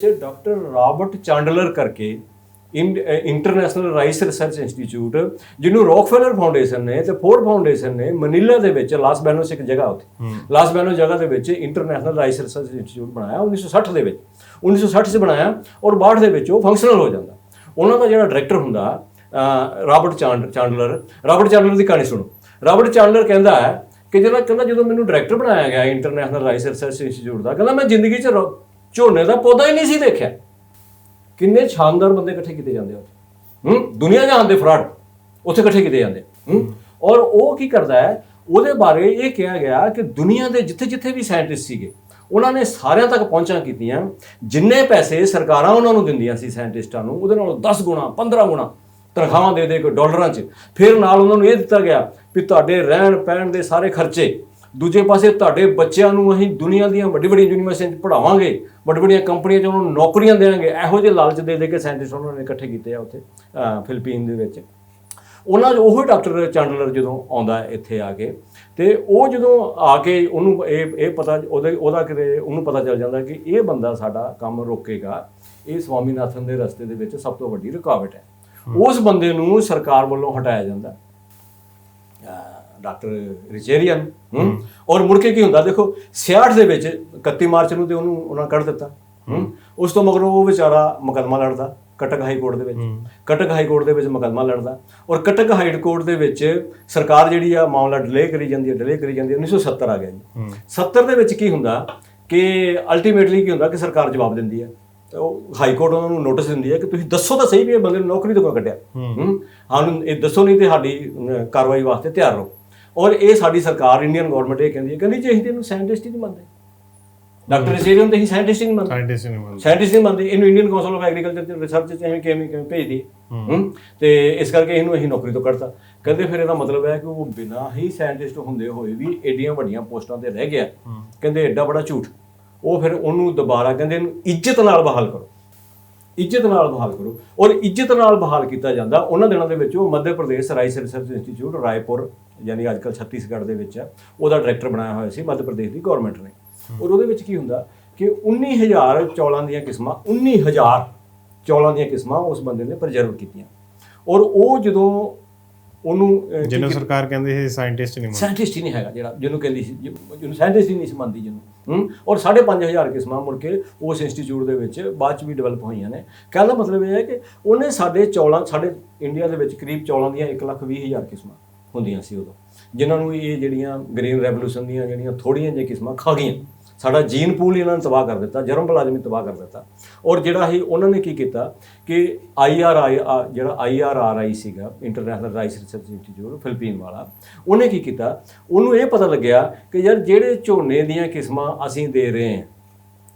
ਤੇ doctor Robert ਚਾਂਡਲਰ ਕਰਕੇ international rice research institute ਜਿਹਨੂੰ ਰੌਕਫੈਲਰ ਫਾਊਂਡੇਸ਼ਨ ਨੇ ਤੇ ਫੋਰਡ ਫਾਊਂਡੇਸ਼ਨ ਨੇ ਮਨੀਲਾ ਦੇ ਵਿੱਚ ਲਾਸ ਬੈਨੋਸ ਇੱਕ ਜਗ੍ਹਾ ਉੱਥੇ। ਲਾਸ ਬੈਨੋਸ ਜਗ੍ਹਾ ਦੇ ਵਿੱਚ ਇੰਟਰਨੈਸ਼ਨਲ ਰਾਈਸ ਰਿਸਰਚ ਇੰਸਟੀਚਿਊਟ ਬਣਾਇਆ 1960 ਦੇ ਵਿੱਚ। 1960 ਚ ਬਣਾਇਆ ਔਰ 62 ਦੇ ਵਿੱਚ ਉਹ ਫੰਕਸ਼ਨਲ ਹੋ ਜਾਂਦਾ। ਉਹਨਾਂ ਦਾ ਜਿਹੜਾ ਡਾਇਰੈਕਟਰ ਹੁੰਦਾ ਰਾਬਰਟ ਚਾਂਡ ਚਾਂਡਲਰ। ਰਾਬਰਟ ਚਾਂਡਲਰ ਦੀ ਕਹਾਣੀ ਸੁਣੋ। ਰਾਬਰਟ ਚਾਂਡਲਰ ਕਹਿੰਦਾ ਹੈ ਕਿ ਜਿਹੜਾ ਕਹਿੰਦਾ ਜਦੋਂ ਮੈਨੂੰ ਡਾਇਰੈਕਟਰ ਬਣਾਇਆ ਗਿਆ ਇੰਟਰਨੈਸ਼ਨਲ ਰਾਈਸ ਰਿਸਰਚ ਇੰਸਟੀਚਿਊਟ ਦਾ ਕਹਿੰਦਾ ਮੈਂ ਜ਼ਿੰਦਗੀ 'ਚ ਝੋਨੇ ਦਾ ਪੌਦਾ ਹੀ ਨਹੀਂ ਸੀ ਦੇਖਿਆ। ਕਿੰਨੇ ਸ਼ਾਨਦਾਰ ਬੰਦੇ ਇਕੱਠੇ ਕੀਤੇ ਜਾਂਦੇ ਆ ਉੱਥੇ। ਹੂੰ? ਦੁਨੀਆ ਜਹਾਨ ਦੇ ਫਰਾਡ। ਉੱਥੇ ਇਕੱਠੇ ਕੀਤੇ ਜਾਂਦੇ ਹੂੰ? ਔਰ ਉਹ ਕੀ ਕਰਦਾ ਹੈ? ਉਹਦੇ ਬਾਰੇ ਇਹ ਕਿਹਾ ਗਿਆ ਕਿ ਦੁਨੀਆ ਦੇ ਜਿੱਥੇ ਜਿੱਥੇ ਵੀ ਸਾਇੰਟਿਸਟ ਸੀਗੇ, ਉਹਨਾਂ ਨੇ ਸਾਰਿਆਂ ਤੱਕ ਪਹੁੰਚਾਂ ਕੀਤੀਆਂ। ਜਿੰਨੇ ਪੈਸੇ ਸਰਕਾਰਾਂ ਉਹਨਾਂ ਨੂੰ ਦਿੰਦੀਆਂ ਸੀ ਸਾਇੰਟਿਸਟਾਂ ਨੂੰ, ਉਹਦੇ ਨਾਲੋਂ 10 ਗੁਣਾ 15 ਗੁਣਾ ਤਨਖਾਹਾਂ ਦੇ ਦੇ ਕੇ ਡਾਲਰਾਂ 'ਚ। ਫਿਰ ਨਾਲ ਉਹਨਾਂ ਨੂੰ ਇਹ ਦਿੱਤਾ ਗਿਆ ਵੀ ਤੁਹਾਡੇ ਰਹਿਣ ਪਹਿਣ ਦੇ ਸਾਰੇ ਖਰਚੇ ਦੂਜੇ ਪਾਸੇ ਤੁਹਾਡੇ ਬੱਚਿਆਂ ਨੂੰ ਅਸੀਂ ਦੁਨੀਆ ਦੀਆਂ ਵੱਡੀ ਵੱਡੀਆਂ ਯੂਨੀਵਰਸਿਟੀਆਂ 'ਚ ਪੜਾਵਾਂਗੇ ਵੱਡੀ ਵੱਡੀਆਂ ਕੰਪਨੀਆਂ 'ਚ ਉਹਨਾਂ ਨੂੰ ਨੌਕਰੀਆਂ ਦੇਵਾਂਗੇ ਇਹੋ ਜਿਹੇ ਲਾਲਚ ਦੇ ਦੇ ਕੇ ਸਾਇੰਟਿਸਟ ਉਹਨਾਂ ਨੇ ਇਕੱਠੇ ਕੀਤੇ ਆ ਉੱਥੇ ਫਿਲੀਪੀਨ ਦੇ ਵਿੱਚ। ਉਹਨਾਂ ਉਹ ਡਾਕਟਰ ਚਾਂਡਲਰ ਜਦੋਂ ਆਉਂਦਾ ਇੱਥੇ ਆ ਕੇ ਤੇ ਉਹ ਜਦੋਂ ਆ ਕੇ ਉਹਨੂੰ ਇਹ ਇਹ ਪਤਾ ਉਹਦੇ ਉਹਦਾ ਕਿਤੇ ਉਹਨੂੰ ਪਤਾ ਚੱਲ ਜਾਂਦਾ ਕਿ ਇਹ ਬੰਦਾ ਸਾਡਾ ਕੰਮ ਰੋਕੇਗਾ ਇਹ ਸਵਾਮੀਨਾਥਨ ਦੇ ਰਸਤੇ ਦੇ ਵਿੱਚ ਸਭ ਤੋਂ ਵੱਡੀ ਰੁਕਾਵਟ ਹੈ। ਉਸ ਬੰਦੇ ਨੂੰ ਸਰਕਾਰ ਵੱਲੋਂ ਹਟਾਇਆ ਜਾਂਦਾ। ਡਾਕਟਰ ਰਿਚੇਰੀਅਨ ਹੂੰ? ਔਰ ਮੁੜ ਕੇ ਕੀ ਹੁੰਦਾ ਦੇਖੋ 66 ਦੇ ਵਿੱਚ 31 ਮਾਰਚ ਨੂੰ ਤੇ ਉਹਨੂੰ ਉਹਨਾਂ ਕੱਢ ਦਿੱਤਾ ਹੂੰ? ਉਸ ਤੋਂ ਮਗਰੋਂ ਉਹ ਵਿਚਾਰਾ ਮੁਕੱਦਮਾ ਲੜਦਾ ਕਟਕ ਹਾਈ ਕੋਰਟ ਦੇ ਵਿੱਚ। ਕਟਕ ਹਾਈ ਕੋਰਟ ਦੇ ਵਿੱਚ ਮੁਕੱਦਮਾ ਲੜਦਾ ਔਰ ਕਟਕ ਹਾਈ ਕੋਰਟ ਦੇ ਵਿੱਚ ਸਰਕਾਰ ਜਿਹੜੀ ਆ ਮਾਮਲਾ ਡਿਲੇ ਕਰੀ ਜਾਂਦੀ ਹੈ ਡਿਲੇ ਕਰੀ ਜਾਂਦੀ ਹੈ 1970 ਆ ਗਿਆ ਜੀ। 70 ਦੇ ਵਿੱਚ ਕੀ ਹੁੰਦਾ ਕਿ ਅਲਟੀਮੇਟਲੀ ਕੀ ਹੁੰਦਾ ਕਿ ਸਰਕਾਰ ਜਵਾਬ ਦਿੰਦੀ ਹੈ। ਤੇ ਉਹ ਹਾਈ ਕੋਰਟ ਉਹਨਾਂ ਨੂੰ ਨੋਟਿਸ ਦਿੰਦੀ ਹੈ ਕਿ ਤੁਸੀਂ ਦੱਸੋ ਤਾਂ ਸਹੀ ਵੀ ਇਹ ਬੰਦੇ ਨੂੰ ਨੌਕਰੀ ਤੋਂ ਕਿਉਂ ਕੱਢਿਆ। ਹੂੰ। ਇਹ ਦੱਸੋ ਨਹੀਂ ਤੇ ਸਾਡੀ ਕਾਰਵਾਈ ਵਾਸਤੇ ਤਿਆਰ ਰਹੋ। ਔਰ ਇਹ ਸਾਡੀ ਸਰਕਾਰ ਇੰਡੀਅਨ ਗਵਰਨਮੈਂਟ ਇਹ ਕਹਿੰਦੀ ਹੈ ਕਹਿੰਦੀ ਜੇ ਅਸੀਂ ਤੇ ਇਹਨੂੰ ਸਾਇੰਟਿਸਟ ਹੀ ਨਹੀਂ ਮੰਨਦੇ। ਡਾਕਟਰ ਰੇਰੀਅਨ ਤੇ ਹੀ ਸਾਇੰਟਿਸਟ ਨਹੀਂ ਮੰਨਦੇ। ਸਾਇੰਟਿਸਟ ਨਹੀਂ ਮੰਨਦੇ। ਸਾਇੰਟਿਸਟ ਨਹੀਂ ਮੰਨਦੇ। ਇਹਨੂੰ Indian council of agriculture research ਚ ਐਵੇਂ ਕਿਵੇਂ ਕਿਵੇਂ ਭੇਜਦੀ ਹੂੰ ਤੇ ਇਸ ਕਰਕੇ ਇਹਨੂੰ ਅਸੀਂ ਨੌਕਰੀ ਤੋਂ ਕੱਢਤਾ। ਕਹਿੰਦੇ ਫਿਰ ਇਹਦਾ ਮਤਲਬ ਹੈ ਕਿ ਉਹ ਬਿਨਾਂ ਹੀ ਸਾਇੰਟਿਸਟ ਹੁੰਦੇ ਹੋਏ ਵੀ ਏਡੀਆਂ ਵੱਡੀਆਂ ਪੋਸਟਾਂ ਤੇ ਰਹਿ ਗਿਆ। ਕਹਿੰਦੇ ਐਡਾ ਬੜਾ ਝੂਠ। ਉਹ ਫਿਰ ਉਹਨੂੰ ਦੁਬਾਰਾ ਕਹਿੰਦੇ ਇਹਨੂੰ ਇੱਜ਼ਤ ਨਾਲ ਬਹਾਲ ਕਰੋ। ਇੱਜ਼ਤ ਨਾਲ ਬਹਾਲ ਕਰੋ। ਔਰ ਇੱਜ਼ਤ ਨਾਲ ਬਹਾਲ ਕੀਤਾ ਜਾਂਦਾ ਉਹਨਾਂ ਦਿਨਾਂ ਦੇ ਵਿੱਚ ਉਹ Madhya Pradesh rice research institute Raipur ਯਾਨੀ ਅੱਜਕੱਲ ਛੱਤੀਸਗੜ੍ਹ ਦੇ ਵਿੱਚ ਹੈ ਉਹਦਾ ਡਾਇਰੈਕਟਰ ਬਣਾਇਆ ਹੋਇਆ ਸੀ ਮੱਧ ਪ੍ਰਦੇਸ਼ ਦੀ ਗਵਰਨਮੈਂਟ ਨੇ। ਔਰ ਉਹਦੇ ਵਿੱਚ ਕੀ ਹੁੰਦਾ ਕਿ 19000 ਚੌਲਾਂ ਦੀਆਂ ਕਿਸਮਾਂ 19000 ਚੌਲਾਂ ਦੀਆਂ ਕਿਸਮਾਂ ਉਸ ਬੰਦੇ ਨੇ ਪ੍ਰੀਜ਼ਰਵ ਕੀਤੀਆਂ। ਔਰ ਉਹ ਜਦੋਂ ਉਹਨੂੰ ਜਿਹਨੂੰ ਸਰਕਾਰ ਕਹਿੰਦੀ ਹੈ ਸਾਇੰਟਿਸਟ ਨਹੀਂ ਮੰਨਦੇ। ਸਾਇੰਟਿਸਟ ਹੀ ਨਹੀਂ ਹੈਗਾ ਜਿਹੜਾ ਜਿਹਨੂੰ ਕਹਿੰਦੀ ਸੀ ਜਿਹਨੂੰ- ਸਾਇੰਟਿਸਟ ਹੀ ਨਹੀਂ ਸੀ ਮੰਨਦੀ ਜਿਹਨੂੰ। ਹੂੰ? ਔਰ 5500 ਕਿਸਮਾਂ ਮੁੜ ਕੇ ਉਸ ਇੰਸਟੀਚਿਊਟ ਦੇ ਵਿੱਚ ਬਾਅਦ ਚ ਵੀ ਡਿਵੈਲਪ ਹੋਈਆਂ ਨੇ। ਕਹਿਣ ਦਾ ਮਤਲਬ ਇਹ ਹੈ ਕਿ ਉਹਨੇ ਸਾਡੇ ਚੌਲਾਂ ਸਾਡੇ ਇੰਡੀਆ ਦੇ ਵਿੱਚ ਕਰੀਬ ਚੌਲਾਂ ਦੀਆਂ 120000 ਕਿਸਮਾਂ ਹੁੰਦੀਆਂ ਸੀ ਉਦੋਂ। ਜਿਨ੍ਹਾਂ ਨੂੰ ਇਹ ਜਿਹੜੀਆਂ ਗ੍ਰੀਨ ਰੈਵੋਲੂਸ਼ਨ ਦੀਆਂ ਜਿਹੜੀਆਂ ਥੋੜੀਆਂ ਜਿਹੀਆਂ ਕਿਸਮਾਂ ਖਾ ਗਈਆਂ। ਸਾਡਾ ਜੀਨ ਪੂਲ ਹੀ ਇਹਨਾਂ ਨੇ ਤਬਾਹ ਕਰ ਦਿੱਤਾ ਜਰਮ ਪਲਾਜ਼ਮੀ ਤਬਾਹ ਕਰ ਦਿੱਤਾ। ਔਰ ਜਿਹੜਾ ਹੀ ਉਹਨਾਂ ਨੇ ਕੀ ਕੀਤਾ ਕਿ ਆਈਆਰਆਈ ਜਿਹੜਾ ਆਈਆਰਆਰਆਈ ਸੀਗਾ international rice research institute Philippine ਵਾਲਾ, ਉਹਨੇ ਕੀ ਕੀਤਾ? ਉਹਨੂੰ ਇਹ ਪਤਾ ਲੱਗਿਆ ਕਿ ਯਾਰ ਜਿਹੜੇ ਝੋਨੇ ਦੀਆਂ ਕਿਸਮਾਂ ਅਸੀਂ ਦੇ ਰਹੇ ਹਾਂ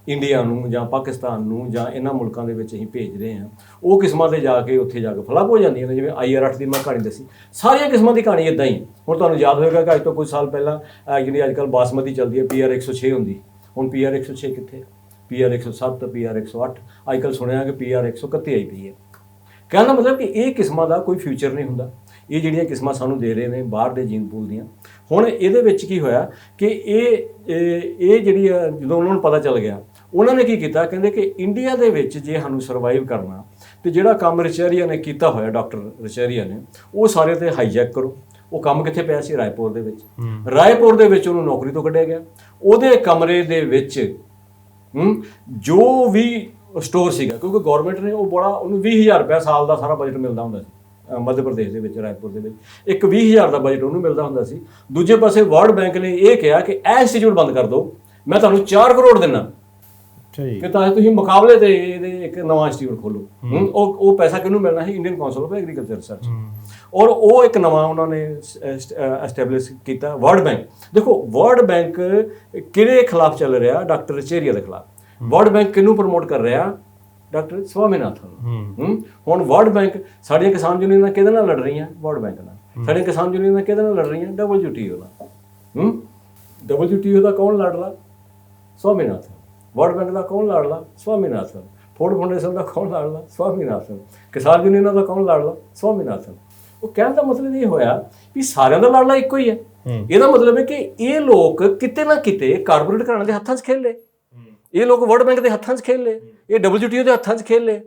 ਇੰਡੀਆ ਨੂੰ ਜਾਂ ਪਾਕਿਸਤਾਨ ਨੂੰ ਜਾਂ ਇਹਨਾਂ ਮੁਲਕਾਂ ਦੇ ਵਿੱਚ ਅਸੀਂ ਭੇਜ ਰਹੇ ਹਾਂ ਉਹ ਕਿਸਮਾਂ ਤੇ ਜਾ ਕੇ ਉੱਥੇ ਜਾ ਕੇ ਫਲੱਪ ਹੋ ਜਾਂਦੀਆਂ ਨੇ ਜਿਵੇਂ ਆਈਆਰ8 ਦੀ ਮੈਂ ਕਹਾਣੀ ਦੱਸੀ। ਸਾਰੀਆਂ ਕਿਸਮਾਂ ਦੀ ਕਹਾਣੀ ਇਦਾਂ ਹੀ ਹੈ। ਹੁਣ ਤੁਹਾਨੂੰ ਯਾਦ ਹੋਵੇਗਾ ਕਿ ਅੱਜ ਤੋਂ ਕੁਝ ਸਾਲ ਪਹਿਲਾਂ ਜਿਹੜੀ ਅੱਜ ਕੱਲ ਬਾਸਮਤੀ ਚੱਲਦੀ ਹੈ ਪੀਆਰ 106 ਹੁੰਦੀ। ਹੁਣ ਪੀਆਰ 106 ਕਿੱਥੇ ਪੀਆਰ 107 ਪੀਆਰ 108 ਅੱਜ ਕੱਲ ਸੁਣਿਆ ਕਿ ਪੀਆਰ 131 ਆਈ ਪਈ ਹੈ। ਕਹਿਣ ਦਾ ਮਤਲਬ ਕਿ ਇਹ ਕਿਸਮਾਂ ਦਾ ਕੋਈ ਫਿਊਚਰ ਨਹੀਂ ਹੁੰਦਾ। ਇਹ ਜਿਹੜੀਆਂ ਕਿਸਮਾਂ ਸਾਨੂੰ ਦੇ ਰਹੇ ਨੇ ਬਾਹਰ ਦੇ ਜੀਨ ਪੂਲ ਦੀਆਂ। ਹੁਣ ਇਹਦੇ ਵਿੱਚ ਕੀ ਹੋਇਆ ਕਿ ਇਹ ਇਹ ਇਹ ਜਿਹੜੀ ਆ, ਜਦੋਂ ਉਹਨਾਂ ਨੂੰ ਪਤਾ ਚੱਲ ਗਿਆ ਉਹਨਾਂ ਨੇ ਕੀ ਕੀਤਾ? ਕਹਿੰਦੇ ਕਿ ਇੰਡੀਆ ਦੇ ਵਿੱਚ ਜੇ ਸਾਨੂੰ ਸਰਵਾਈਵ ਕਰਨਾ ਤੇ ਜਿਹੜਾ ਕੰਮ ਰਿਚੇਰੀਆ ਨੇ ਕੀਤਾ ਹੋਇਆ ਡਾਕਟਰ ਰਿਚੇਰੀਆ ਨੇ ਉਹ ਸਾਰੇ ਤੇ ਹਾਈਜੈਕ ਕਰੋ। ਉਹ ਕੰਮ ਕਿੱਥੇ ਪਿਆ ਸੀ? ਰਾਏਪੁਰ ਦੇ ਵਿੱਚ। ਰਾਏਪੁਰ ਦੇ ਵਿੱਚ ਉਹਨੂੰ ਨੌਕਰੀ ਤੋਂ ਕੱਢਿਆ ਗਿਆ। ਉਹਦੇ ਕਮਰੇ ਦੇ ਵਿੱਚ ਜੋ ਵੀ ਸਟੋਰ ਸੀਗਾ ਕਿਉਂਕਿ ਗਵਰਨਮੈਂਟ ਨੇ ਉਹ ਬੜਾ ਉਹਨੂੰ 20000 ਰੁਪਏ ਸਾਲ ਦਾ ਸਾਰਾ ਬਜਟ ਮਿਲਦਾ ਹੁੰਦਾ ਸੀ। ਮੱਧ ਪ੍ਰਦੇਸ਼ ਦੇ ਵਿੱਚ ਰਾਏਪੁਰ ਦੇ ਵਿੱਚ। ਇੱਕ 20000 ਦਾ ਬਜਟ ਉਹਨੂੰ ਮਿਲਦਾ ਹੁੰਦਾ ਸੀ। ਦੂਜੇ ਪਾਸੇ ਵਰਲਡ ਬੈਂਕ ਨੇ ਇਹ ਕਿਹਾ ਕਿ ਇਹ ਇੰਸਟੀਚਿਊਟ ਬੰਦ ਕਰ ਦਿਓ। ਮੈਂ ਤੁਹਾਨੂੰ 4 ਕਰੋੜ ਦਿੰਨਾ। ਅੱਛਾ ਜੀ। ਕਿ ਤਾਂ ਤੁਸੀਂ ਮੁਕਾਬਲੇ ਤੇ ਇਹਦੇ ਇੱਕ ਨਵਾਂ ਇੰਸਟੀਚਿਊਟ ਖੋਲੋ ਉਹ ਉਹ ਪੈਸਾ ਕਿਹਨੂੰ ਮਿਲਣਾ ਹੈ Indian council of agriculture research ਔਰ ਉਹ ਇੱਕ ਨਵਾਂ ਉਹਨਾਂ ਨੇ ਐਸਟੈਬਲਿਸ਼ ਕੀਤਾ ਵਰਲਡ ਬੈਂਕ ਦੇਖੋ ਵਰਲਡ ਬੈਂਕ ਕਿਹਦੇ ਖਿਲਾਫ ਚੱਲ ਰਿਹਾ? ਡਾਕਟਰ ਚੇਰੀਆ ਦੇ ਖਿਲਾਫ। ਵਰਲਡ ਬੈਂਕ ਕਿਹਨੂੰ ਪ੍ਰਮੋਟ ਕਰ ਰਿਹਾ? ਡਾਕਟਰ ਸਵਾਮੀਨਾਥਨ ਹੁਣ ਵਰਲਡ ਬੈਂਕ ਸਾਡੀਆਂ ਕਿਸਾਨ ਯੂਨੀਅਨਾਂ ਕਿਹਦੇ ਨਾਲ ਲੜ ਰਹੀਆਂ? ਵਰਲਡ ਬੈਂਕ ਨਾਲ। ਸਾਡੀਆਂ ਕਿਸਾਨ ਯੂਨੀਅਨਾਂ ਕਿਹਦੇ ਨਾਲ ਲੜ ਰਹੀਆਂ? ਡਬਲਯੂਟੀਓ ਨਾਲ। ਹੂੰ? ਡਬਲਯੂਟੀਓ ਦਾ ਕੌਣ ਲੜ ਰਿਹਾ? ਸਵਾਮੀਨਾਥਨ ਵਰਲਡ ਬੈਂਕ ਦਾ ਕੌਣ ਲੜਦਾ ਸਵਾਮੀਨਾਥਨ। ਫੋਰਡ ਫਾਊਂਡੇਸ਼ਨ ਦਾ ਕੌਣ ਲੜਦਾ ਸਵਾਮੀਨਾਥਨ। ਕਿਸਾਨ ਯੂਨੀਅਨਾਂ ਦਾ ਕੌਣ ਲੜਦਾ ਸਵਾਮੀਨਾਥਨ। ਉਹ ਕਹਿਣ ਦਾ ਮਤਲਬ ਇਹ ਹੋਇਆ ਵੀ ਸਾਰਿਆਂ ਦਾ ਲੜਨਾ ਇੱਕੋ ਹੀ ਹੈ। ਇਹਦਾ ਮਤਲਬ ਹੈ ਕਿ ਇਹ ਲੋਕ ਕਿਤੇ ਨਾ ਕਿਤੇ ਕਾਰਪੋਰੇਟ ਘਰਾਣਿਆਂ ਦੇ ਹੱਥਾਂ 'ਚ ਖੇਲੇ। ਇਹ ਲੋਕ ਵਰਲਡ ਬੈਂਕ ਦੇ ਹੱਥਾਂ 'ਚ ਖੇਲੇ। ਇਹ WTO ਦੇ ਹੱਥਾਂ 'ਚ ਖੇਲ। ਲਏ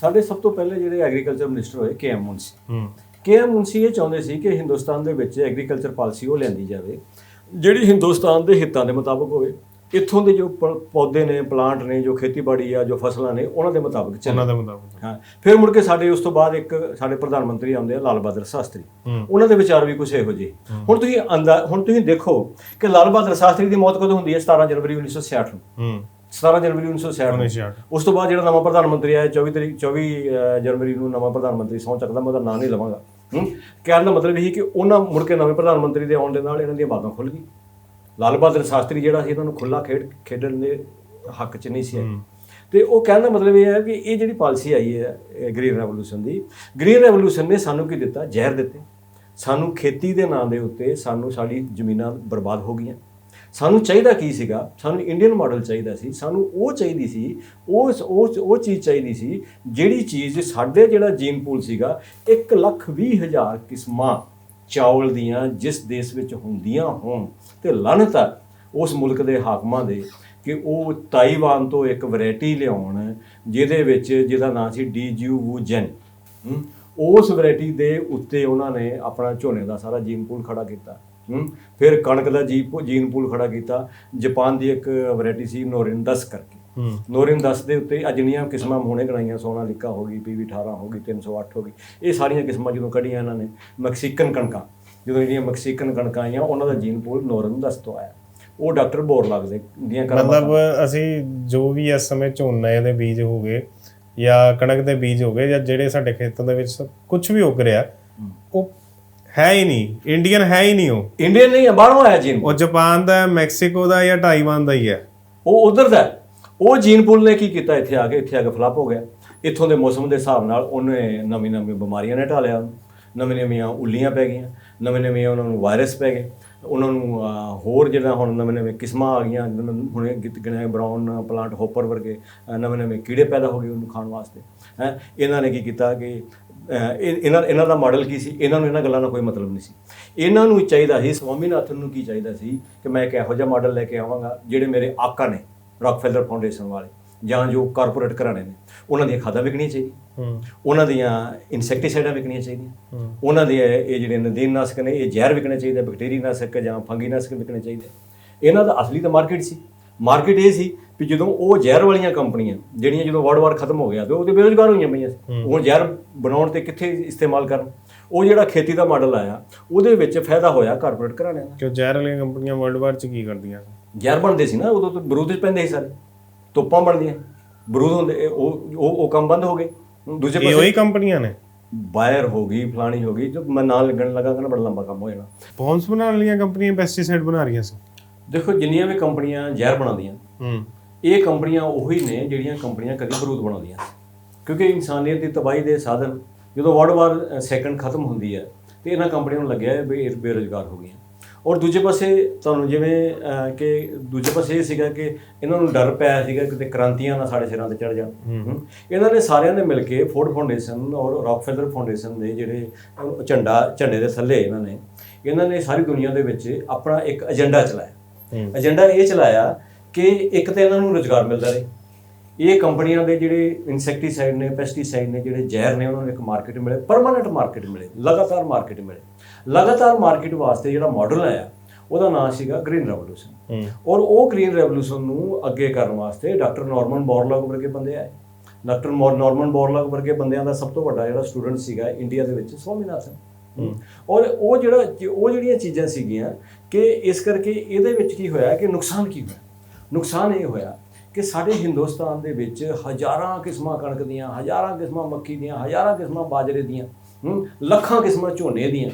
ਸਾਡੇ ਸਭ ਤੋਂ ਪਹਿਲੇ ਜਿਹੜੇ ਐਗਰੀਕਲਚਰ ਮਿਨਿਸਟਰ ਹੋਏ ਕੇ ਐਮ ਮੁੰਸੀ ਕੇ ਐਮ ਮੁੰਸੀ ਇਹ ਚਾਹੁੰਦੇ ਸੀ ਕਿ ਹਿੰਦੁਸਤਾਨ ਦੇ ਵਿੱਚ ਐਗਰੀਕਲਚਰ ਪਾਲਿਸੀ ਉਹ ਲਿਆਂਦੀ ਜਾਵੇ ਜਿਹੜੀ ਹਿੰਦੁਸਤਾਨ ਦੇ ਹਿੱਤਾਂ ਦੇ ਮੁਤਾਬਕ ਹੋਵੇ। ਇੱਥੋਂ ਦੇ ਜੋ ਪ- ਪੌਦੇ ਨੇ ਪਲਾਂਟ ਨੇ ਜੋ ਖੇਤੀਬਾੜੀ ਆ ਜੋ ਫਸਲਾਂ ਨੇ ਉਹਨਾਂ ਦੇ ਮੁਤਾਬਕ ਚੱਲੇ ਉਹਨਾਂ ਦਾ ਮੁਤਾਬਕ। ਹਾਂ ਫਿਰ ਮੁੜ ਕੇ ਸਾਡੇ ਉਸ ਤੋਂ ਬਾਅਦ ਇੱਕ ਸਾਡੇ ਪ੍ਰਧਾਨ ਮੰਤਰੀ ਆਉਂਦੇ ਆ ਲਾਲ ਬਹਾਦਰ ਸ਼ਾਸਤਰੀ। ਹੂੰ। ਉਹਨਾਂ ਦੇ ਵਿਚਾਰ ਵੀ ਕੁਝ ਇਹੋ ਜਿਹੇ। ਹੁਣ ਤੁਸੀਂ ਅੰਦਾ ਹੁਣ ਤੁਸੀਂ ਦੇਖੋ ਕਿ ਲਾਲ ਬਹਾਦਰ ਸ਼ਾਸਤਰੀ ਦੀ ਮੌਤ ਕਦੋਂ ਹੁੰਦੀ ਹੈ? 17 ਜਨਵਰੀ 1966 ਨੂੰ। ਹੂੰ। 17 ਜਨਵਰੀ 1966 ਨੂੰ। 1966 ਉਸ ਤੋਂ ਬਾਅਦ ਜਿਹੜਾ ਨਵਾਂ ਪ੍ਰਧਾਨ ਮੰਤਰੀ ਆਇਆ 24 ਤਰੀਕ 24 ਅਹ, ਜਨਵਰੀ ਨੂੰ ਨਵਾਂ ਪ੍ਰਧਾਨ ਮੰਤਰੀ ਸਹੁੰ ਚੱਕਦਾ ਮੈਂ ਉਹਦਾ ਨਾਂ ਨਹੀਂ ਲਵਾਂਗਾ। ਹੂੰ? ਕਹਿਣ ਦਾ ਮਤਲਬ ਇਹ ਕਿ ਉਹਨਾਂ ਮੁੜ ਕੇ ਨਵੇਂ ਪ੍ਰਧਾਨ ਮੰਤਰੀ ਦੇ ਆਉਣ ਦੇ ਨਾਲ ਇਹਨਾਂ ਦੀਆਂ ਬਾਤਾਂ ਖੁੱਲ ਗਈ ਲਾਲ ਬਹਾਦਰ ਸ਼ਾਸਤਰੀ ਜਿਹੜਾ ਸੀ ਇਹਨਾਂ ਨੂੰ ਖੁੱਲਾ ਖੇਡ ਖੇਡਣ ਦੇ ਹੱਕ 'ਚ ਨਹੀਂ ਸੀ ਤੇ ਉਹ ਕਹਿਣ ਦਾ ਮਤਲਬ ਇਹ ਹੈ ਕਿ ਇਹ ਜਿਹੜੀ ਪਾਲਿਸੀ ਆਈ ਹੈ ਗ੍ਰੀਨ ਰੈਵੋਲੂਸ਼ਨ ਦੀ ਗ੍ਰੀਨ ਰੈਵੋਲੂਸ਼ਨ ਨੇ ਸਾਨੂੰ ਕੀ ਦਿੱਤਾ? ਜ਼ਹਿਰ ਦਿੱਤੇ। ਸਾਨੂੰ ਖੇਤੀ ਦੇ ਨਾਂ ਦੇ ਉੱਤੇ ਸਾਨੂੰ ਸਾਡੀ ਜ਼ਮੀਨਾਂ ਬਰਬਾਦ ਹੋ ਗਈਆਂ। ਸਾਨੂੰ ਚਾਹੀਦਾ ਕੀ ਸੀਗਾ? ਸਾਨੂੰ ਇੰਡੀਅਨ ਮਾਡਲ ਚਾਹੀਦਾ ਸੀ। ਸਾਨੂੰ ਉਹ ਚਾਹੀਦੀ ਸੀ ਉਹ ਉਹ ਉਹ ਚੀਜ਼ ਚਾਹੀਦੀ ਸੀ ਜਿਹੜੀ ਚੀਜ਼ ਸਾਡੇ ਜਿਹੜਾ ਜੀਨ ਪੂਲ ਸੀਗਾ 1 ਲੱਖ ਵੀਹ ਹਜ਼ਾਰ ਕਿਸਮਾਂ ਚਾਵਲ ਦੀਆਂ ਜਿਸ ਦੇਸ਼ ਵਿੱਚ ਹੁੰਦੀਆਂ ਹੋਣ ਤੇ ਲਾਨਤ ਹੈ ਉਸ ਮੁਲਕ ਦੇ ਹਾਕਮਾਂ ਦੇ ਕਿ ਉਹ ਤਾਈਵਾਨ ਤੋਂ ਇੱਕ ਵੈਰਾਈਟੀ ਲਿਆਉਣ, ਜਿਹਦੇ ਵਿੱਚ ਜਿਹਦਾ ਨਾਂ ਸੀ ਡੀਜੂ ਵੂ ਜੈਨ। ਉਸ ਵੈਰਾਈਟੀ ਦੇ ਉੱਤੇ ਉਹਨਾਂ ਨੇ ਆਪਣਾ ਝੋਨੇ ਦਾ ਸਾਰਾ ਜੀਨ ਪੂਲ ਖੜਾ ਕੀਤਾ। ਫਿਰ ਕਣਕ ਦਾ ਜੀ ਜੀਨ ਪੂਲ ਖੜਾ ਕੀਤਾ। ਜਾਪਾਨ ਦੀ ਇੱਕ ਵੈਰਾਈਟੀ ਸੀ ਨੋਰਿਨ 10 ਕਰਕੇ। ਨੋਰਿਨ 10 ਦੇ ਉੱਤੇ ਅਜਨੀਆਂ ਕਿਸਮਾਂ ਹੁਣੇ ਗਣਾਈਆਂ ਸੋਨਾ ਲਿਕਾ ਹੋ ਗਈ ਪੀਵੀ 18 ਹੋ ਗਈ 308 ਹੋ ਗਈ। ਇਹ ਸਾਰੀਆਂ ਕਿਸਮਾਂ ਜਦੋਂ ਕੱਢੀਆਂ ਇਹਨਾਂ ਨੇ ਮੈਕਸੀਕਨ ਕਣਕਾਂ ਜਦੋਂ ਜਿਹੜੀਆਂ ਮੈਕਸੀਕਨ ਕਣਕਾਂ ਆਈਆਂ ਉਹਨਾਂ ਦਾ ਜੀਨ ਪੂਲ ਨੋਰਿਨ 10 ਤੋਂ ਆਇਆ। ਉਹ ਡਾਕਟਰ ਬੋਰਲਾਗ ਦੇ ਦੀਆਂ ਕਰਾਮਾਤਾਂ ਮਤਲਬ ਅਸੀਂ ਜੋ ਵੀ ਇਸ ਸਮੇਂ ਝੋਨੇ ਦੇ ਬੀਜ ਹੋ ਗਏ ਜਾਂ ਕਣਕ ਦੇ ਬੀਜ ਹੋ ਗਏ ਜਾਂ ਜਿਹੜੇ ਸਾਡੇ ਖੇਤਾਂ ਦੇ ਵਿੱਚ ਕੁਝ ਵੀ ਉੱਗ ਰਿਹਾ ਉਹ ਹੈ ਹੀ ਨਹੀਂ। ਇੰਡੀਅਨ ਹੈ ਹੀ ਨਹੀਂ ਉਹ। ਇੰਡੀਅਨ ਨਹੀਂ ਹੈ, ਬਾਹਰੋਂ ਆਇਆ ਜੀਨ। ਉਹ ਜਾਪਾਨ ਦਾ ਮੈਕਸੀਕੋ ਦਾ ਜਾਂ ਟਾਈਵਾਨ ਦਾ ਹੀ ਹੈ। ਉਹ ਉਧਰ ਦਾ। ਉਹ ਜੀਨ ਪੂਲ ਨੇ ਕੀ ਕੀਤਾ? ਇੱਥੇ ਆ ਕੇ, ਇੱਥੇ ਆ ਕੇ ਫਲੱਪ ਹੋ ਗਿਆ। ਇੱਥੋਂ ਦੇ ਮੌਸਮ ਦੇ ਹਿਸਾਬ ਨਾਲ ਉਹਨੇ ਨਵੀਂ ਨਵੀਂ ਬਿਮਾਰੀਆਂ ਨੇ ਢਾਲਿਆ। ਉਹਨੂੰ ਨਵੀਂ ਨਵੀਆਂ ਉੱਲੀਆਂ ਪੈ ਗਈਆਂ। ਨਵੇਂ ਨਵੇਂ ਉਹਨਾਂ ਨੂੰ ਵਾਇਰਸ ਪੈ ਗਏ। ਉਹਨਾਂ ਨੂੰ ਹੋਰ ਜਿਹੜਾ ਹੁਣ ਨਵੇਂ ਨਵੇਂ ਕਿਸਮਾਂ ਆ ਗਈਆਂ ਜਿਹਨਾਂ ਨੂੰ ਹੁਣੇ ਗਿੱਤ ਗਿਣਿਆ ਬ੍ਰਾਊਨ ਪਲਾਂਟ ਹੋਪਰ ਵਰਗੇ ਨਵੇਂ ਨਵੇਂ ਕੀੜੇ ਪੈਦਾ ਹੋ ਗਏ ਉਹਨੂੰ ਖਾਣ ਵਾਸਤੇ। ਹੈ, ਇਹਨਾਂ ਨੇ ਕੀ ਕੀਤਾ ਕਿ ਇਹ- ਇਹਨਾਂ ਇਹਨਾਂ ਦਾ ਮਾਡਲ ਕੀ ਸੀ? ਇਹਨਾਂ ਨੂੰ ਇਹਨਾਂ ਗੱਲਾਂ ਦਾ ਕੋਈ ਮਤਲਬ ਨਹੀਂ ਸੀ। ਇਹਨਾਂ ਨੂੰ ਚਾਹੀਦਾ ਸੀ, ਸਵਾਮੀਨਾਥਨ ਨੂੰ ਕੀ ਚਾਹੀਦਾ ਸੀ ਕਿ ਮੈਂ ਇੱਕ ਇਹੋ ਜਿਹਾ ਮਾਡਲ ਲੈ ਕੇ ਆਵਾਂਗਾ, ਜਿਹੜੇ ਮੇਰੇ ਆਕਾ ਨੇ। ਰੌਕਫੈਲਰ ਫਾਊਂਡੇਸ਼ਨ ਵਾਲੇ ਜਾਂ ਜੋ ਕਾਰਪੋਰੇਟ ਘਰਾਣੇ ਨੇ ਉਹਨਾਂ ਦੀਆਂ ਖਾਦਾਂ ਵਿਕਣੀਆਂ ਚਾਹੀਦੀਆਂ। ਹੂੰ। ਉਹਨਾਂ ਦੀਆਂ ਇਨਸੈਕਟੀਸਾਈਡਾਂ ਵਿਕਣੀਆਂ ਚਾਹੀਦੀਆਂ। ਉਹਨਾਂ ਦੇ ਇਹ ਜਿਹੜੇ ਨਦੀਨਨਾਸ਼ਕ ਨੇ ਇਹ ਜ਼ਹਿਰ ਵਿਕਣੇ ਚਾਹੀਦੇ ਬੈਕਟੀਰੀਆਨਾਸ਼ਕ ਜਾਂ ਫੰਗੀਨਾਸ਼ਕ ਵਿਕਣੇ ਚਾਹੀਦੇ। ਇਹਨਾਂ ਦਾ ਅਸਲੀ ਤਾਂ ਮਾਰਕੀਟ ਸੀ। ਮਾਰਕੀਟ ਇਹ ਸੀ ਵੀ ਜਦੋਂ ਉਹ ਜ਼ਹਿਰ ਵਾਲੀਆਂ ਕੰਪਨੀਆਂ ਜਿਹੜੀਆਂ ਜਦੋਂ ਵਰਲਡ ਵਾਰ ਖਤਮ ਹੋ ਗਿਆ ਤੇ ਉਹਦੇ ਬੇਰੁਜ਼ਗਾਰ ਹੋਈਆਂ ਪਈਆਂ ਸੀ ਉਹ ਜ਼ਹਿਰ ਬਣਾਉਣ ਤੇ ਕਿੱਥੇ ਇਸਤੇਮਾਲ ਕਰਨ? ਉਹ ਜਿਹੜਾ ਖੇਤੀ ਦਾ ਮਾਡਲ ਆਇਆ ਉਹਦੇ ਵਿੱਚ ਫਾਇਦਾ ਹੋਇਆ ਕਾਰਪੋਰੇਟ ਘਰਾਣਿਆਂ ਦਾ। ਕਿਉਂ ਜ਼ਹਿਰ ਵਾਲੀਆਂ ਕੰਪਨੀਆਂ ਵਰਲਡ ਵਾਰ ਚ ਕੀ ਕਰਦੀਆਂ? ਜ਼ਹਿਰ ਬਣਦੇ ਸੀ ਨਾ ਉਦੋਂ ਤਾਂ ਬਰੂਦ 'ਚ ਪੈਂਦੇ ਸੀ ਸਾਰੇ। ਤੋਪਾਂ ਬਣਦੀਆਂ। ਬਰੂਦ ਹੁੰਦੇ ਇਹ ਉਹ ਉਹ ਉਹ ਕੰਮ ਬੰਦ ਹੋ ਗਏ। ਦੂਜੇ ਇਹ ਪਾਸੇ ਉਹੀ ਕੰਪਨੀਆਂ ਨੇ। ਬਾਇਰ ਹੋ ਗਈ ਫਲਾਣੀ ਹੋ ਗਈ ਜੋ ਮੈਂ ਨਾਲ ਲੱਗਣ ਲੱਗਾ ਕਿ ਨਾ ਬੜਾ ਲੰਬਾ ਕੰਮ ਹੋ ਜਾਣਾ। ਬੌਂਸ ਬਣਾਉਣ ਵਾਲੀਆਂ ਕੰਪਨੀਆਂ ਪੈਸਟੀਸਾਈਡ ਬਣਾ ਰਹੀਆਂ ਸੀ ਦੇਖੋ ਜਿੰਨੀਆਂ ਵੀ ਕੰਪਨੀਆਂ ਜ਼ਹਿਰ ਬਣਾਉਂਦੀਆਂ ਹੂੰ। ਇਹ ਕੰਪਨੀਆਂ ਉਹੀ ਨੇ ਜਿਹੜੀਆਂ ਕੰਪਨੀਆਂ ਕਦੀ ਬਰੂਦ ਬਣਾਉਂਦੀਆਂ। ਕਿਉਂਕਿ ਇਨਸਾਨੀਅਤ ਦੀ ਤਬਾਹੀ ਦੇ ਸਾਧਨ ਜਦੋਂ ਵਰਲਡ ਵਾਰ ਸੈਕੰਡ ਖਤਮ ਹੁੰਦੀ ਹੈ ਤੇ ਇਹਨਾਂ ਕੰਪਨੀਆਂ ਨੂੰ ਲੱਗਿਆ ਵੀ ਇਹ ਬੇਰੁਜ਼ਗਾਰ ਹੋ ਗਈਆਂ। ਔਰ ਦੂਜੇ ਪਾਸੇ ਤੁਹਾਨੂੰ ਜਿਵੇਂ ਕਿ ਦੂਜੇ ਪਾਸੇ ਇਹ ਸੀਗਾ ਕਿ ਇਹਨਾਂ ਨੂੰ ਡਰ ਪਿਆ ਸੀਗਾ ਕਿ ਕ੍ਰਾਂਤੀਆਂ ਨਾ ਸਾਡੇ ਸਿਰਾਂ ਤੇ ਚੜ ਜਾਣ। ਇਹਨਾਂ ਨੇ ਸਾਰਿਆਂ ਨੇ ਮਿਲ ਕੇ ਫੋਰਡ ਫਾਊਂਡੇਸ਼ਨ ਔਰ ਰੌਕਫੈਲਰ ਫਾਊਂਡੇਸ਼ਨ ਦੇ ਜਿਹੜੇ ਝੰਡਾ ਝੰਡੇ ਦੇ ਥੱਲੇ ਇਹਨਾਂ ਨੇ ਇਹਨਾਂ ਨੇ ਸਾਰੀ ਦੁਨੀਆ ਦੇ ਵਿੱਚ ਆਪਣਾ ਇੱਕ ਏਜੰਡਾ ਚਲਾਇਆ। ਏਜੰਡਾ ਇਹ ਚਲਾਇਆ ਕਿ ਇੱਕ ਤਾਂ ਇਹਨਾਂ ਨੂੰ ਰੋਜ਼ਗਾਰ ਮਿਲਦਾ ਰਹੇ। ਇਹ ਕੰਪਨੀਆਂ ਦੇ ਜਿਹੜੇ ਇਨਸੈਕਟੀਸਾਈਡ ਨੇ ਪੈਸਟੀਸਾਈਡ ਨੇ ਜਿਹੜੇ ਜ਼ਹਿਰ ਨੇ ਉਹਨਾਂ ਨੂੰ ਇੱਕ ਮਾਰਕੀਟ ਮਿਲੇ ਪਰਮਾਨੈਂਟ ਮਾਰਕੀਟ ਮਿਲੇ ਲਗਾਤਾਰ ਮਾਰਕੀਟ ਮਿਲੇ। ਲਗਾਤਾਰ ਮਾਰਕੀਟ ਵਾਸਤੇ ਜਿਹੜਾ ਮਾਡਲ ਆਇਆ ਉਹਦਾ ਨਾਮ ਸੀਗਾ ਗ੍ਰੀਨ ਰੈਵੋਲੂਸ਼ਨ ਔਰ ਉਹ ਗ੍ਰੀਨ ਰੈਵੋਲੂਸ਼ਨ ਨੂੰ ਅੱਗੇ ਕਰਨ ਵਾਸਤੇ ਡਾਕਟਰ ਨਾਰਮਨ ਬੋਰਲਾਗ ਵਰਗੇ ਬੰਦੇ ਆਏ। ਡਾਕਟਰ ਨਾਰਮਨ ਬੋਰਲਾਗ ਵਰਗੇ ਬੰਦਿਆਂ ਦਾ ਸਭ ਤੋਂ ਵੱਡਾ ਜਿਹੜਾ ਸਟੂਡੈਂਟ ਸੀਗਾ ਇੰਡੀਆ ਦੇ ਵਿੱਚ ਸਵਾਮੀਨਾਥਨ। ਔਰ ਉਹ ਜਿਹੜਾ ਉਹ ਜਿਹੜੀਆਂ ਚੀਜ਼ਾਂ ਸੀਗੀਆਂ ਕਿ ਇਸ ਕਰਕੇ ਇਹਦੇ ਵਿੱਚ ਕੀ ਹੋਇਆ ਕਿ ਨੁਕਸਾਨ ਕੀ ਹੋਇਆ? ਨੁਕਸਾਨ ਇਹ ਹੋਇਆ ਕਿ ਸਾਡੇ ਹਿੰਦੁਸਤਾਨ ਦੇ ਵਿੱਚ ਹਜ਼ਾਰਾਂ ਕਿਸਮਾਂ ਕਣਕ ਦੀਆਂ, ਹਜ਼ਾਰਾਂ ਕਿਸਮਾਂ ਮੱਕੀ ਦੀਆਂ, ਹਜ਼ਾਰਾਂ ਕਿਸਮਾਂ ਬਾਜਰੇ ਦੀਆਂ ਲੱਖਾਂ ਕਿਸਮਾਂ ਝੋਨੇ ਦੀਆਂ,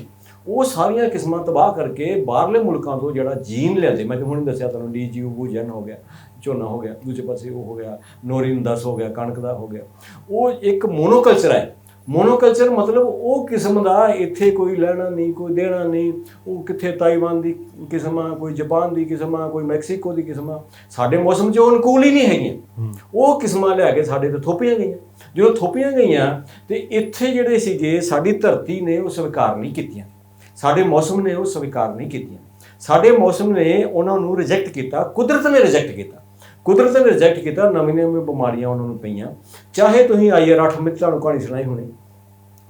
ਉਹ ਸਾਰੀਆਂ ਕਿਸਮਾਂ ਤਬਾਹ ਕਰਕੇ ਬਾਹਰਲੇ ਮੁਲਕਾਂ ਤੋਂ ਜਿਹੜਾ ਜੀਨ ਲਿਆਂਦੇ। ਮੈਂ ਤੁਹਾਨੂੰ ਦੱਸਿਆ ਤੁਹਾਨੂੰ ਡੀਜੀਯੂ ਬੂਜਨ ਹੋ ਗਿਆ, ਝੋਨਾ ਹੋ ਗਿਆ, ਦੂਜੇ ਪਾਸੇ ਉਹ ਹੋ ਗਿਆ ਨੋਰਿਨ 10 ਹੋ ਗਿਆ, ਕਣਕ ਦਾ ਹੋ ਗਿਆ। ਉਹ ਇੱਕ ਮੋਨੋਕਲਚਰ ਹੈ। ਮੋਨੋਕਲਚਰ ਮਤਲਬ ਉਹ ਕਿਸਮ ਦਾ ਇੱਥੇ ਕੋਈ ਲੈਣਾ ਨਹੀਂ ਕੋਈ ਦੇਣਾ ਨਹੀਂ ਉਹ ਕਿੱਥੇ ਤਾਈਵਾਨ ਦੀ ਕਿਸਮ ਆ ਕੋਈ ਜਾਪਾਨ ਦੀ ਕਿਸਮ ਆ ਕੋਈ ਮੈਕਸੀਕੋ ਦੀ ਕਿਸਮ ਆ ਸਾਡੇ ਮੌਸਮ 'ਚ ਉਹ ਅਨੁਕੂਲ ਹੀ ਨਹੀਂ ਹੈਗੀਆਂ। ਉਹ ਕਿਸਮਾਂ ਲਿਆ ਕੇ ਸਾਡੇ ਤੇ ਥੋਪੀਆਂ ਗਈਆਂ। ਜਦੋਂ ਥੋਪੀਆਂ ਗਈਆਂ ਤੇ ਇੱਥੇ ਜਿਹੜੇ ਸੀਗੇ ਸਾਡੀ ਧਰਤੀ ਨੇ ਉਹ ਸਵੀਕਾਰ ਨਹੀਂ ਕੀਤੀਆਂ। ਸਾਡੇ ਮੌਸਮ ਨੇ ਉਹ ਸਵੀਕਾਰ ਨਹੀਂ ਕੀਤੀਆਂ। ਸਾਡੇ ਮੌਸਮ ਨੇ ਉਹਨਾਂ ਨੂੰ ਰਿਜੈਕਟ ਕੀਤਾ ਕੁਦਰਤ ਨੇ ਰਿਜੈਕਟ ਕੀਤਾ। ਕੁਦਰਤ ਨੇ ਰਿਜੈਕਟ ਕੀਤਾ, ਨਵੀਂ ਨਵੀਂ ਬਿਮਾਰੀਆਂ ਉਹਨਾਂ ਨੂੰ ਪਈਆਂ। ਚਾਹੇ ਤੁਸੀਂ ਆਈਆਰ 8 ਮਿੰਟ ਤੁਹਾਨੂੰ ਕਹਾਣੀ ਸੁਣਾਈ ਹੋਣੀ।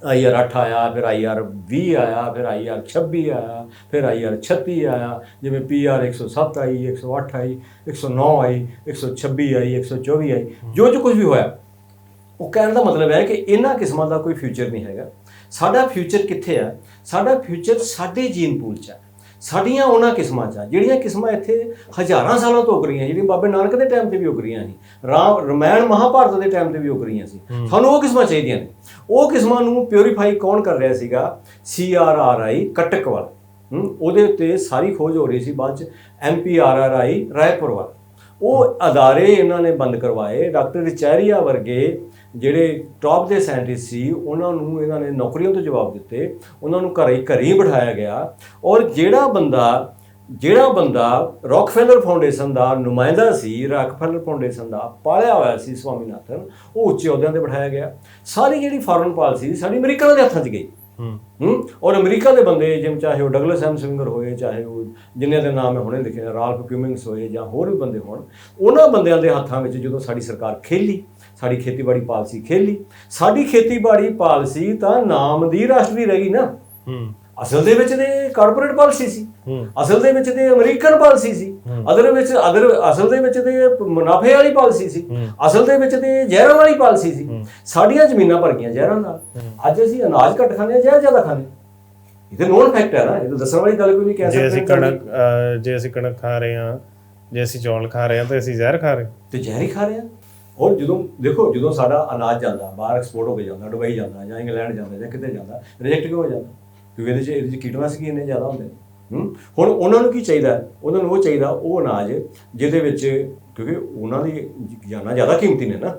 ਆਈਆਰ 8 ਆਇਆ, ਫਿਰ ਆਈਆਰ 20 ਆਇਆ, ਫਿਰ ਆਈਆਰ 26 ਆਇਆ, ਫਿਰ ਆਈਆਰ 36 ਆਇਆ। ਜਿਵੇਂ ਪੀਆਰ 107 ਆਈ 108 ਆਈ 109 ਆਈ 126 ਆਈ 124 ਆਈ। ਜੋ ਜੋ ਕੁਝ ਵੀ ਹੋਇਆ, ਉਹ ਕਹਿਣ ਦਾ ਮਤਲਬ ਹੈ ਕਿ ਇਹਨਾਂ ਕਿਸਮਾਂ ਦਾ ਕੋਈ ਫਿਊਚਰ ਨਹੀਂ ਹੈਗਾ। ਸਾਡਾ ਫਿਊਚਰ ਕਿੱਥੇ ਆ? ਸਾਡਾ ਫਿਊਚਰ ਸਾਡੇ ਜੀਨ ਪੂਲ 'ਚ ਹੈ ਸਾਡੀਆਂ ਉਹਨਾਂ ਕਿਸਮਾਂ 'ਚ ਆ ਜਿਹੜੀਆਂ ਕਿਸਮਾਂ ਇੱਥੇ ਹਜ਼ਾਰਾਂ ਸਾਲਾਂ ਤੋਂ ਉੱਗ ਰਹੀਆਂ ਜਿਹੜੀਆਂ ਬਾਬੇ ਨਾਨਕ ਦੇ ਟਾਈਮ ਤੇ ਵੀ ਉੱਗ ਰਹੀਆਂ ਸੀ ਰਾਮ ਰਮਾਇਣ ਮਹਾਭਾਰਤ ਦੇ ਟਾਈਮ ਤੇ ਵੀ ਉੱਗ ਰਹੀਆਂ ਸੀ ਸਾਨੂੰ ਉਹ ਕਿਸਮਾਂ ਚਾਹੀਦੀਆਂ ਨੇ। ਉਹ ਕਿਸਮਾਂ ਨੂੰ ਪਿਉਰੀਫਾਈ ਕੌਣ ਕਰ ਰਿਹਾ ਸੀਗਾ? C R R I Cuttack ਵਾਲਾ ਉਹਦੇ ਉੱਤੇ ਸਾਰੀ ਖੋਜ ਹੋ ਰਹੀ ਸੀ ਬਾਅਦ ਚ M P R R I Raipur ਵਾਲਾ। ਉਹ ਅਦਾਰੇ ਇਹਨਾਂ ਨੇ ਬੰਦ ਕਰਵਾਏ ਡਾਕਟਰ ਰਿਚੈਰੀਆ ਵਰਗੇ ਜਿਹੜੇ ਟੌਪ ਦੇ ਸਾਇੰਟਿਸਟ ਸੀ ਉਹਨਾਂ ਨੂੰ ਇਹਨਾਂ ਨੇ ਨੌਕਰੀਆਂ ਤੋਂ ਜਵਾਬ ਦਿੱਤੇ ਉਹਨਾਂ ਨੂੰ ਘਰੇ ਘਰੇ ਹੀ ਬਿਠਾਇਆ ਗਿਆ ਔਰ ਜਿਹੜਾ ਬੰਦਾ ਜਿਹੜਾ ਬੰਦਾ ਰੌਕਫੈਲਰ ਫਾਊਂਡੇਸ਼ਨ ਦਾ ਨੁਮਾਇੰਦਾ ਸੀ ਰੌਕਫੈਲਰ ਫਾਊਂਡੇਸ਼ਨ ਦਾ ਪਾਲਿਆ ਹੋਇਆ ਸੀ ਸਵਾਮੀਨਾਥਨ ਉਹ ਉੱਚੇ ਅਹੁਦਿਆਂ ਤੇ ਬਿਠਾਇਆ ਗਿਆ। ਸਾਰੀ ਜਿਹੜੀ ਫੋਰਨ ਪਾਲਿਸੀ ਸੀ ਸਾਡੀ ਅਮਰੀਕਾ ਦੇ ਹੱਥਾਂ 'ਚ ਗਈ। ਹੂੰ। ਔਰ ਅਮਰੀਕਾ ਦੇ ਬੰਦੇ ਜਿਵੇਂ ਚਾਹੇ ਉਹ ਡਗਲਸ ਐਮ ਸਵਿੰਗਰ ਹੋਏ ਚਾਹੇ ਉਹ ਜਿਨ੍ਹਾਂ ਦੇ ਨਾਮ ਮੈਂ ਹੁਣੇ ਲਿਖੇ ਰਾਲਫ ਕਿਊਮਿੰਗਸ ਹੋਏ ਜਾਂ ਹੋਰ ਵੀ ਬੰਦੇ ਹੋਣ ਉਹਨਾਂ ਬੰਦਿਆਂ ਦੇ ਹੱਥਾਂ ਵਿੱਚ ਜਦੋਂ ਸਾਡੀ ਸਰਕਾਰ ਖੇਲੀ ਸਾਡੀ ਖੇਤੀਬਾੜੀ ਪਾਲਿਸੀ ਖੇਲੀ ਸਾਡੀ ਖੇਤੀਬਾੜੀ ਪਾਲਿਸੀ ਤਾਂ ਨਾਮ ਦੀ ਰਾਸ਼ਟਰੀ ਰਹਿ ਨਾ। ਹੂੰ। ਅਸਲ ਦੇ ਵਿੱਚ ਤੇ ਕਾਰਪੋਰੇਟ ਪਾਲਿਸੀ ਸੀ। ਹੂੰ। ਅਸਲ ਦੇ ਵਿੱਚ ਤੇ ਅਮਰੀਕਨ ਪਾਲਿਸੀ ਸੀ। ਅਦਰ ਵਿੱਚ ਅਦਰ ਅਸਲ ਦੇ ਵਿੱਚ ਤੇ ਮੁਨਾਫੇ ਵਾਲੀ ਪਾਲਿਸੀ ਸੀ। ਅਸਲ ਦੇ ਵਿੱਚ ਤੇ ਜ਼ਹਿਰਾਂ ਵਾਲੀ ਪਾਲਿਸੀ ਸੀ। ਸਾਡੀਆਂ ਜ਼ਮੀਨਾਂ ਭਰ ਗਈਆਂ ਜ਼ਹਿਰਾਂ ਨਾਲ। ਅੱਜ ਅਸੀਂ ਅਨਾਜ ਘੱਟ ਖਾਂਦੇ ਹਾਂ ਜ਼ਹਿਰ ਜ਼ਿਆਦਾ ਖਾਂਦੇ ਹਾਂ। ਇਹ ਤੇ ਨੋਨ ਫੈਕਟ ਹੈ ਨਾ। ਇਹ ਤਾਂ ਦੱਸਣ ਵਾਲੀ ਗੱਲ ਕੋਈ ਨਹੀਂ ਕਹਿ ਜੇ ਸਕਦਾ ਅਸੀਂ ਕਣਕ ਜੇ ਅਸੀਂ ਕਣਕ ਖਾ ਰਹੇ ਹਾਂ ਜੇ ਅਸੀਂ ਚੌਲ ਖਾ ਰਹੇ ਹਾਂ ਤਾਂ ਅਸੀਂ ਜ਼ਹਿਰ ਖਾ ਰਹੇ ਹਾਂ। ਤੇ ਜ਼ਹਿਰ ਹੀ ਖਾ ਰਹੇ ਆ ਔਰ ਜਦੋਂ, ਦੇਖੋ, ਜਦੋਂ ਸਾਡਾ ਅਨਾਜ ਜਾਂਦਾ, ਬਾਹਰ ਐਕਸਪੋਰਟ ਹੋ ਕੇ ਜਾਂਦਾ ਦੁਬਈ ਜਾਂਦਾ ਜਾਂ ਇੰਗਲੈਂਡ ਜਾਂਦਾ ਜਾਂ ਕਿਤੇ ਜਾਂਦਾ ਰਿਜੈਕਟ ਕਿਉਂ ਹੋ ਜਾਂਦਾ? ਕਿਉਂਕਿ ਇਹਦੇ 'ਚ ਇਹਦੇ 'ਚ ਕੀਟਨਾਸ਼ਕ ਹੀ ਇੰਨੇ ਜ਼ਿਆਦਾ ਹੁੰਦੇ ਨੇ ਹੁਣ ਉਹਨਾਂ ਨੂੰ ਕੀ ਚਾਹੀਦਾ? ਉਹਨਾਂ ਨੂੰ ਉਹ ਚਾਹੀਦਾ ਉਹ ਅਨਾਜ ਜਿਹਦੇ ਵਿੱਚ, ਕਿਉਂਕਿ ਉਹਨਾਂ ਦੀ ਜਾਨਾਂ ਜ਼ਿਆਦਾ ਕੀਮਤੀ ਨੇ ਨਾ।